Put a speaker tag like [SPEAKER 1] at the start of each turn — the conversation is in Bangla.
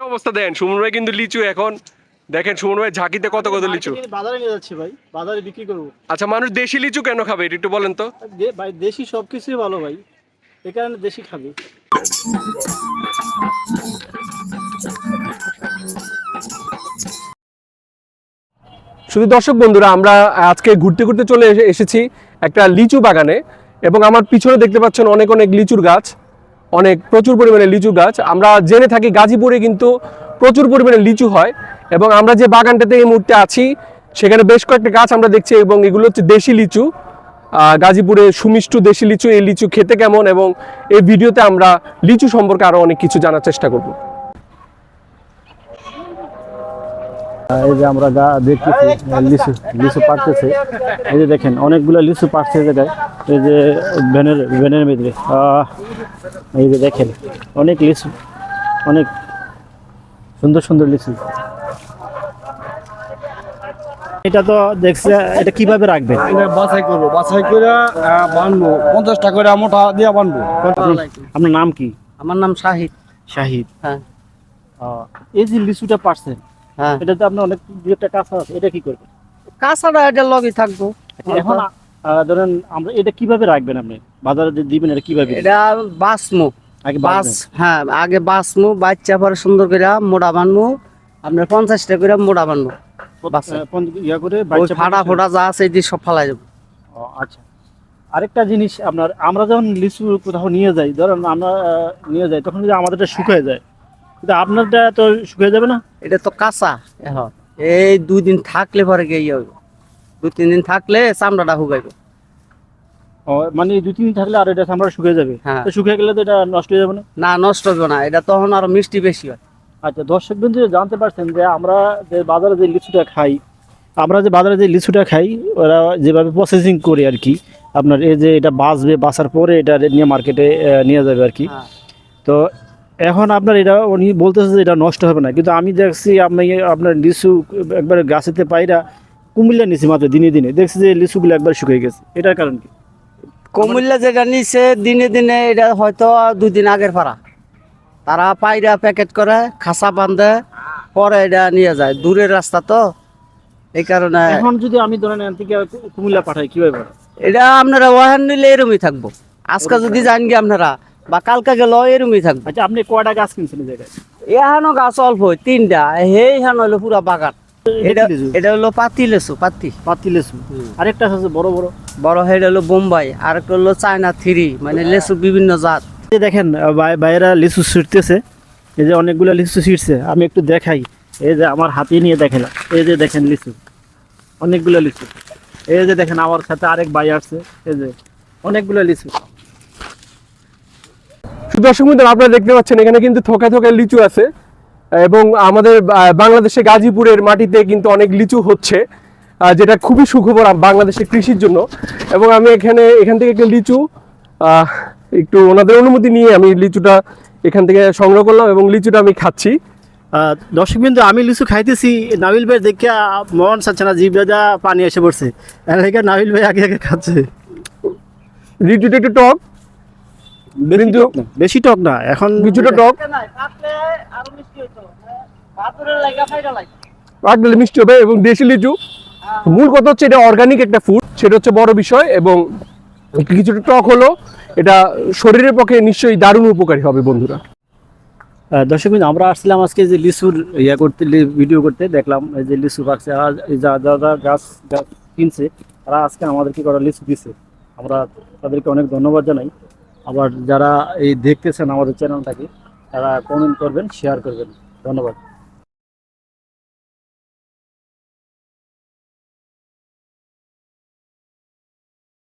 [SPEAKER 1] অবস্থা দেন সুমন ভাই কিন্তু লিচু এখন। দেখেন সুমন ভাই ঝাঁকিতে কত কত লিচু।
[SPEAKER 2] বাজারে নিয়ে যাচ্ছি ভাই বাজারে বিক্রি করব।
[SPEAKER 1] আচ্ছা মানুষ দেশি লিচু কেন খাবে এটা একটু বলেন তো।
[SPEAKER 2] ভাই দেশি সব কিছুই ভালো ভাই এ কারণে দেশি খাবে।
[SPEAKER 1] শুধু দর্শক বন্ধুরা আমরা আজকে ঘুরতে ঘুরতে চলে এসে- এসেছি একটা লিচু বাগানে এবং আমার পিছনে দেখতে পাচ্ছেন অনেক অনেক লিচুর গাছ। অনেক প্রচুর পরিমাণে লিচু গাছ। আমরা জেনে থাকি গাজীপুরে কিন্তু প্রচুর পরিমাণে লিচু হয় এবং আমরা যে বাগানটাতে এই মুহূর্তে আছি, সেখানে বেশ কয়েকটা গাছ আমরা দেখছি এবং এগুলো হচ্ছে দেশি লিচু। গাজীপুরে সুমিষ্টু দেশি লিচু, এই লিচু খেতে কেমন এবং এই ভিডিওতে আমরা লিচু সম্পর্কে আরও অনেক কিছু জানার চেষ্টা করব।
[SPEAKER 2] এই যে আমরা গা দেখতেছি লিচু লিচু পাকতেছে এই যে দেখেন, অনেকগুলো লিচু পাকছে জায়গায়। এই যে ভ্যানের ভ্যানের ভিতরে। এই যে দেখেন অনেক লিচু অনেক সুন্দর সুন্দর লিচু। এটা তো দেখছে এটা কীভাবে রাখবেন?
[SPEAKER 3] এটা বাছাই করব বাছাই করে বানবো। পঞ্চাশ টাকা করে মোটা দিয়ে বানবো।
[SPEAKER 2] আপনার নাম কি?
[SPEAKER 4] আমার নাম শাহিদ।
[SPEAKER 2] শাহিদ।
[SPEAKER 4] হ্যাঁ।
[SPEAKER 2] এই যে লিচুটা পারছেন
[SPEAKER 4] হ্যাঁ।
[SPEAKER 2] এটা তো আপনার অনেক দু একটা কাঁচা আছে এটা কি করবেন?
[SPEAKER 4] কাঁচাটা এটা লগে থাকব।
[SPEAKER 2] এখন আহ, ধরেন আমরা এটা কীভাবে রাখবেন আপনি? বাজারে দিবেন এটা কীভাবে
[SPEAKER 4] এটা বাসমু
[SPEAKER 2] আগে
[SPEAKER 4] বাস হ্যাঁ আগে বাসমু বাচ্চা পরে সুন্দর করে মোড়া বানবো আপনার পঞ্চাশটা করে মোড়া বানবো
[SPEAKER 2] ইয়া করে
[SPEAKER 4] ফাটা ফোটা যা আছে এটি সব ফালাই যাব
[SPEAKER 2] আচ্ছা। আরেকটা জিনিস আপনার আমরা যখন লিচু কোথাও নিয়ে যাই ধরেন আমরা নিয়ে যাই তখন যদি আমাদেরটা শুকিয়ে যায়। কিন্তু আপনারটা তো শুকিয়ে যাবে না?
[SPEAKER 4] এটা তো কাঁচা এখন। এই দুই দিন থাকলে পরে গিয়ে ইয়ে দুই তিন দিন থাকলে চামড়াটা শুকাইব।
[SPEAKER 2] মানে দুই তিন দিন থাকলে আর এটা আমরা শুকিয়ে যাবে?
[SPEAKER 4] হ্যাঁ।
[SPEAKER 2] শুকিয়ে গেলে তো এটা নষ্ট হয়ে যাবে না?
[SPEAKER 4] না নষ্ট হবে না। এটা তখন আরও মিষ্টি বেশি হয়।
[SPEAKER 2] আচ্ছা দর্শক বিন্দু জানতে পারছেন যে আমরা যে বাজারে যে লিচুটা খাই আমরা যে বাজারে যে লিচুটা খাই ওরা যেভাবে প্রসেসিং করি আর কি আপনার এই যে এটা বাঁচবে বাঁচার পরে এটা নিয়ে মার্কেটে নিয়ে যাবে আর কি।
[SPEAKER 4] হ্যাঁ।
[SPEAKER 2] তো এখন আপনার এটা উনি বলতেছে যে এটা নষ্ট হবে না। কিন্তু আমি দেখছি আমি আপনার লিচু একবার গাছেতে পাইরা কুমিল্লা নিছি মাত্র দিনে দিনে। দেখছি যে লিচুগুলো একবার শুকিয়ে গেছে। এটার কারণ কি?
[SPEAKER 4] কমিল্লা যেটা নিছে দিনে দিনে এটা হয়তো দুই দিন আগের পারা তারা পায়রা প্যাকেট করে খাসা বান্ধে পরে এটা নিয়ে যায়। দূরের রাস্তা তো এই কারণে
[SPEAKER 2] এখন যদি আমি ধরেন থেকে কুমিল্লা পাঠাই কীভাবে?
[SPEAKER 4] এটা আপনারা ওয়াহান নিলে এরমই থাকব। আজকে যদি যান গিয়ে আপনারা বা কালকে গেলেও এরমই থাকব।
[SPEAKER 2] আচ্ছা আপনি কয়টা গাছ কিনছেন এই জায়গায়?
[SPEAKER 4] এহানো গাছ অল্প তিনটা। হেই হান হলো পুরা বাগান। এটা এটা হলো পাতি লেসু পাতি।
[SPEAKER 2] পাতি লেচু আরেকটা আছে বড় বড়।
[SPEAKER 4] বড় হেড হলো বোম্বাই আর হলো চায়না থ্রি মানে লেসু বিভিন্ন জাত।
[SPEAKER 2] এই যে দেখেন ভাই- লিচু ছিটতেছে এই যে অনেকগুলো লিচু ছিটছে আমি একটু দেখাই। এই যে আমার হাতে নিয়ে দেখালাম। এই যে দেখেন লিচু অনেকগুলো লিচু এই যে দেখেন আমার সাথে আরেক ভাই আসছে। এই যে অনেকগুলো লিচু
[SPEAKER 1] দর্শক আপনারা দেখতে পাচ্ছেন এখানে কিন্তু থোকা থোকা লিচু আছে। এবং আমাদের বাংলাদেশে গাজীপুরের মাটিতে কিন্তু অনেক লিচু হচ্ছে যেটা খুবই সুখবর বাংলাদেশের কৃষির জন্য। এবং আমি এখানে এখান থেকে একটা লিচু একটু ওনাদের অনুমতি নিয়ে আমি লিচুটা এখান থেকে সংগ্রহ করলাম এবং লিচুটা আমি খাচ্ছি।
[SPEAKER 2] দর্শক বিন্দু আমি লিচু খাইতেছি। নাবিল ভাই দেখে মন চাচ্ছে না যা পানি এসে পড়ছে। নাবিল ভাই আগে আগে খাচ্ছে।
[SPEAKER 1] লিচুটা একটু টক। কিন্তু
[SPEAKER 2] বেশি টক না এখন
[SPEAKER 1] কিছুটা টক। রাখলে মিষ্টি হবে এবং দেশি লিচু। মূল কথা হচ্ছে এটা অর্গানিক একটা ফুড সেটা হচ্ছে বড় বিষয় এবং কিছুটা টক হলো এটা শরীরের পক্ষে নিশ্চয়ই দারুণ উপকারী হবে বন্ধুরা।
[SPEAKER 2] দর্শক আমরা আসছিলাম আজকে যে লিচুর ইয়া করতে ভিডিও করতে দেখলাম এই যে লিচু পাকছে আর এই যা যারা গাছ গাছ কিনছে তারা আজকে আমাদেরকে করা লিচু দিছে। আমরা তাদেরকে অনেক ধন্যবাদ জানাই। আবার যারা এই দেখতেছেন আমাদের চ্যানেলটাকে তারা কমেন্ট করবেন শেয়ার করবেন। ধন্যবাদ।